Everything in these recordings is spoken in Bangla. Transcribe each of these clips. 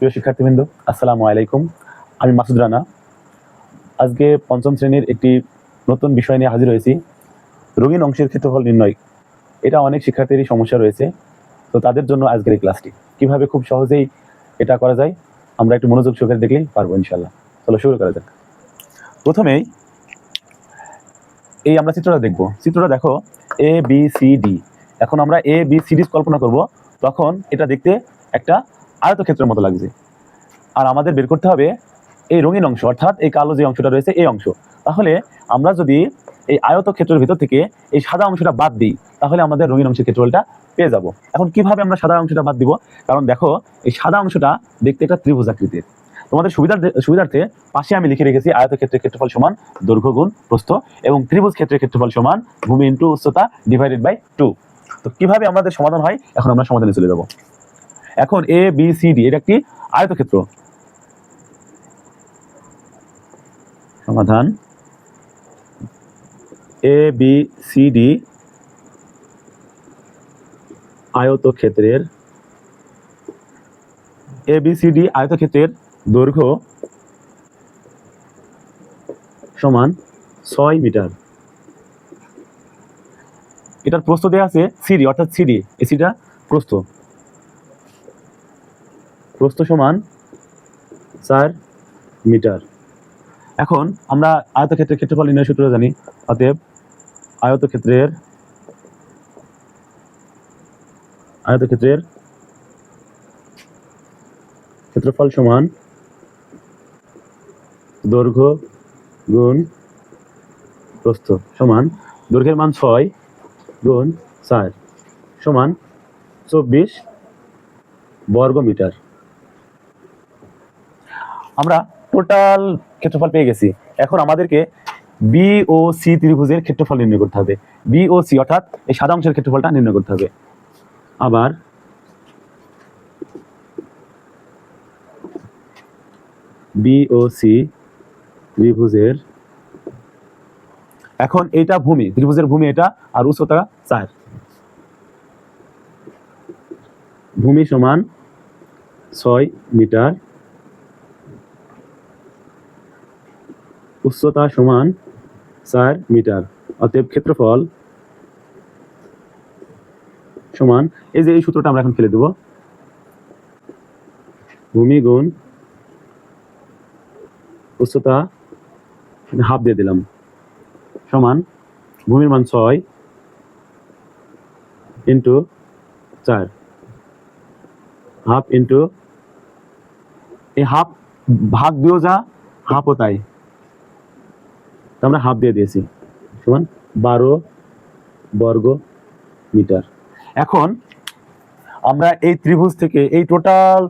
প্রিয় শিক্ষার্থীবৃন্দ, আসসালামু আলাইকুম। আমি মাসুদ রানা। আজকে পঞ্চম শ্রেণির একটি নতুন বিষয় নিয়ে হাজির হয়েছি। রঙিন অংশের ক্ষেত্রফল নির্ণয়। এটা অনেক শিক্ষার্থীরই সমস্যা রয়েছে। তো তাদের জন্য আজকের এই ক্লাসটি। কীভাবে খুব সহজেই এটা করা যায়, আমরা একটু মনোযোগ সহকারে দেখলেই পারব ইনশাল্লাহ চলো শুরু করা যাক। প্রথমেই এই আমরা চিত্রটা দেখব। চিত্রটা দেখো এ বি সি ডি এখন আমরা এ বি সি ডি কল্পনা করব। তখন এটা দেখতে একটা আয়তক্ষেত্রের মতো লাগছে। আর আমাদের বের করতে হবে এই রঙিন অংশ, অর্থাৎ এই কালো যে অংশটা রয়েছে এই অংশ। তাহলে আমরা যদি এই আয়তক্ষেত্রের ভিতর থেকে এই সাদা অংশটা বাদ দিই, তাহলে আমাদের রঙিন অংশের ক্ষেত্রফলটা পেয়ে যাব। এখন কীভাবে আমরা সাদা অংশটা বাদ দিব? কারণ দেখো, এই সাদা অংশটা দেখতে একটা ত্রিভুজ আকৃতির। তোমাদের সুবিধার সুবিধার্থে পাশে আমি লিখে রেখেছি আয়ত আয়তক্ষেত্রের ক্ষেত্রফল সমান দৈর্ঘ্য গুণ প্রস্থ এবং ত্রিভুজ ক্ষেত্রের ক্ষেত্রফল সমান ভূমি ইন্টু উচ্চতা ডিভাইডেড বাই টু তো কীভাবে আমাদের সমাধান হয়? এখন আমরা সমাধানে চলে যাব। এখন এ বি সি ডি এটা একটি আয়তক্ষেত্র। সমাধান। এ বি সি ডি আয়তক্ষেত্রের। এ বি সি ডি আয়তক্ষেত্রের দৈর্ঘ্য সমান ছয় মিটার। এটার প্রস্থ দেওয়া আছে সিডি অর্থাৎ সিডি এসিটা প্রস্থ। প্রস্থ সমান চার মিটার। এখন আমরা আয়তক্ষেত্রের ক্ষেত্রফল নির্ণয় সূত্র জানি, অতএব আয়তক্ষেত্রের আয়তক্ষেত্রের ক্ষেত্রফল সমান দৈর্ঘ্য গুণ প্রস্থ সমান দৈর্ঘ্যের মান ছয় গুণ চার সমান চব্বিশ বর্গ মিটার আমরা টোটাল ক্ষেত্রফল পেয়ে গেছি। এখন আমাদেরকে বি ও সি ত্রিভুজের ক্ষেত্রফল নির্ণয় করতে হবে। বি ও সি অর্থাৎ এই সাদা অংশের ক্ষেত্রফলটা নির্ণয় করতে হবে। আবার বি ও সি ত্রিভুজের এখন এটা ভূমি, ত্রিভুজের ভূমি এটা আর উচ্চতা চার। ভূমি সমান ছয় মিটার উচ্চতা সমান চার মিটার, অতএব ক্ষেত্রফল সমান, এই যে এই সূত্রটা আমরা এখন ফেলে দেব। ভূমি গুণ উচ্চতা হাফ দিয়ে দিলাম, সমান ভূমির মান ছয় ইন্টু চার। হাফ ইন্টু এই হাফ ভাগ দিয়েও যা হাফও তাই। আমরা হাফ দিয়ে দিয়েছি। সমান বারো বর্গ মিটার। এখন আমরা এই ত্রিভুজ থেকে এই টোটাল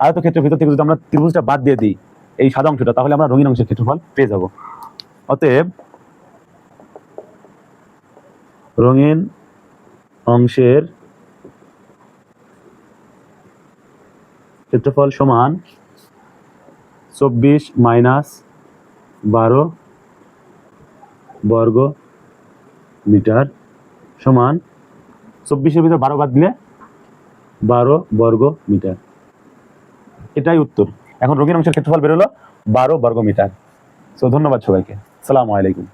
আয়তক্ষেত্রের ভিতর থেকে যদি আমরা ত্রিভুজটা বাদ দিয়ে দিই, এই সাদা অংশটা, তাহলে আমরা রঙিন অংশের ক্ষেত্রফল পেয়ে যাব। অতএব রঙিন অংশের ক্ষেত্রফল সমান চব্বিশ মাইনাস বারো বর্গ মিটার সমান চব্বিশের ভিতরে বারো বাদ দিলে? বারো বর্গ মিটার। এটাই উত্তর। এখন রোগীর অংশের ক্ষেত্রফল বেরোলো বারো বর্গ মিটার। সো ধন্যবাদ সবাইকে। সালামু আলাইকুম।